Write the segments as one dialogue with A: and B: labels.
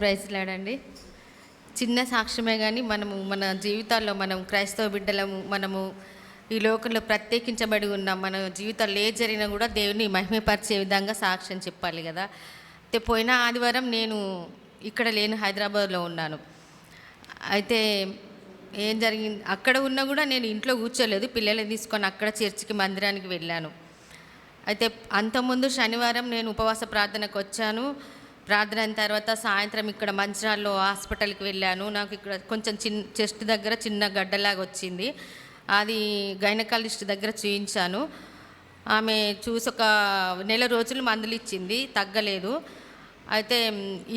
A: ప్రైజ్లాడండి చిన్న సాక్ష్యమే కానీ మనము మన జీవితాల్లో మనం క్రైస్తవ బిడ్డలము మనము ఈ లోకంలో ప్రత్యేకించబడి ఉన్నాం మన జీవితాల్లో ఏ జరిగినా కూడా దేవుని మహిమపరిచే విధంగా సాక్ష్యం చెప్పాలి కదా. అయితే పోయిన ఆదివారం నేను ఇక్కడ లేను హైదరాబాద్లో ఉన్నాను. అయితే ఏం జరిగింది? అక్కడ ఉన్నా కూడా నేను ఇంట్లో కూర్చోలేదు. పిల్లల్ని తీసుకొని అక్కడ చర్చికి మందిరానికి వెళ్ళాను. అయితే అంతకుముందు శనివారం నేను ఉపవాస ప్రార్థనకు వచ్చాను. ప్రార్థన అయిన తర్వాత సాయంత్రం ఇక్కడ మంచిరాల్లో హాస్పిటల్కి వెళ్ళాను. నాకు ఇక్కడ కొంచెం చిన్న చెస్ట్ దగ్గర చిన్న గడ్డలాగా వచ్చింది. అది గైనకాలజిస్ట్ దగ్గర చూయించాను. ఆమె చూసి ఒక నెల రోజులు మందులు ఇచ్చింది తగ్గలేదు. అయితే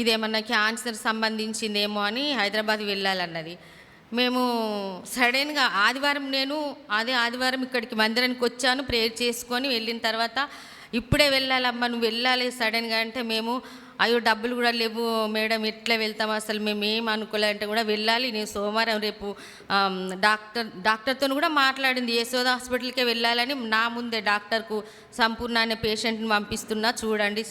A: ఇదేమన్నా క్యాన్సర్ సంబంధించిందేమో అని హైదరాబాద్ వెళ్ళాలన్నది. మేము సడన్గా ఆదివారం నేను అదే ఆదివారం ఇక్కడికి మందిరానికి వచ్చాను ప్రేయర్ చేసుకొని వెళ్ళిన తర్వాత ఇప్పుడే వెళ్ళాలమ్మా నువ్వు వెళ్ళాలి సడన్గా అంటే మేము అయ్యో డబ్బులు కూడా లేవు మేడం ఎట్లా వెళ్తాం అసలు? మేము ఏం అనుకోలే అంటే కూడా వెళ్ళాలి. నేను సోమవారం రేపు డాక్టర్ డాక్టర్తో కూడా మాట్లాడింది. యశోద హాస్పిటల్కే వెళ్ళాలని నా ముందే డాక్టర్కు సంపూర్ణ అనే పేషెంట్ని పంపిస్తున్నా. చూడండి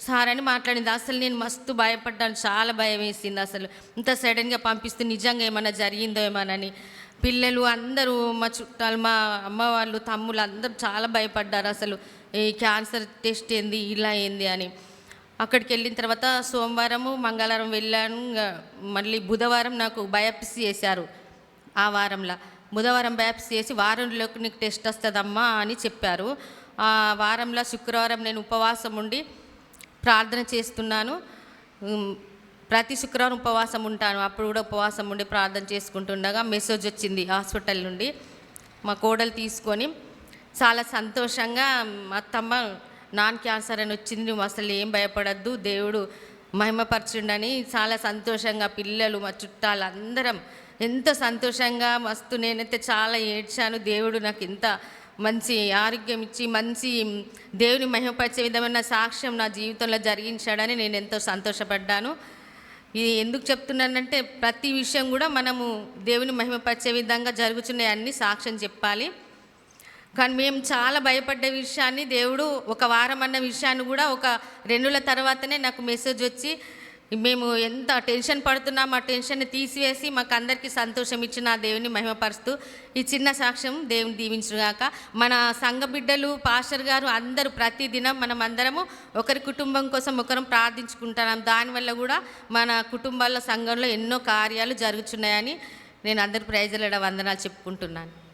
A: సార్ అని మాట్లాడింది. అసలు నేను మస్తు భయపడ్డాను. చాలా భయం వేసింది అసలు. ఇంత సడన్గా పంపిస్తే నిజంగా ఏమైనా జరిగిందో ఏమోనని. పిల్లలు అందరూ మా చుట్టాలు మా అమ్మ వాళ్ళు తమ్ముళ్ళు అందరూ చాలా భయపడ్డారు అసలు. ఈ క్యాన్సర్ టెస్ట్ ఏంది ఇలా ఏంది అని. అక్కడికి వెళ్ళిన తర్వాత సోమవారము మంగళవారం వెళ్ళాను. మళ్ళీ బుధవారం నాకు బయాప్సీ చేశారు ఆ వారంలో. బుధవారం బయాప్సీ చేసి వారంలోకి నీకు టెస్ట్ వస్తుందమ్మా అని చెప్పారు. ఆ వారంలో శుక్రవారం నేను ఉపవాసం ఉండి ప్రార్థన చేస్తున్నాను. ప్రతి శుక్రవారం ఉపవాసం ఉంటాను. అప్పుడు కూడా ఉపవాసం ఉండి ప్రార్థన చేసుకుంటుండగా మెసేజ్ వచ్చింది హాస్పిటల్ నుండి. మా కోడలు తీసుకొని చాలా సంతోషంగా మా అత్తమ్మ నాన్ క్యాన్సర్ అని వచ్చింది. నువ్వు అసలు ఏం భయపడద్దు. దేవుడు మహిమపరచుండని చాలా సంతోషంగా పిల్లలు మా చుట్టాలు అందరం ఎంతో సంతోషంగా మస్తు నేనైతే చాలా ఏడ్చాను. దేవుడు నాకు ఇంత మంచి ఆరోగ్యం ఇచ్చి మంచి దేవుని మహిమపరిచే విధమైన సాక్ష్యం నా జీవితంలో జరిగించాడని నేను ఎంతో సంతోషపడ్డాను. ఇది ఎందుకు చెప్తున్నానంటే ప్రతి విషయం కూడా మనము దేవుని మహిమపరిచే విధంగా జరుగుతున్నాయి అన్ని సాక్ష్యం చెప్పాలి. కానీ మేము చాలా భయపడ్డ విషయాన్ని దేవుడు ఒక వారం అన్న విషయాన్ని కూడా ఒక రెండుల తర్వాతనే నాకు మెసేజ్ వచ్చి మేము ఎంత టెన్షన్ పడుతున్నాం ఆ టెన్షన్ తీసివేసి మాకు అందరికీ సంతోషం ఇచ్చిన ఆ దేవుని మహిమపరుస్తూ ఈ చిన్న సాక్ష్యం దేవుని దీవించుగాక మన సంఘ బిడ్డలు పాస్టర్ గారు అందరూ ప్రతిదినం మనం అందరము ఒకరి కుటుంబం కోసం ఒకరం ప్రార్థించుకుంటున్నాం. దానివల్ల కూడా మన కుటుంబాల సంఘంలో ఎన్నో కార్యాలు జరుగుతున్నాయని నేను అందరి ప్రైజుల వందనాలు చెప్పుకుంటున్నాను.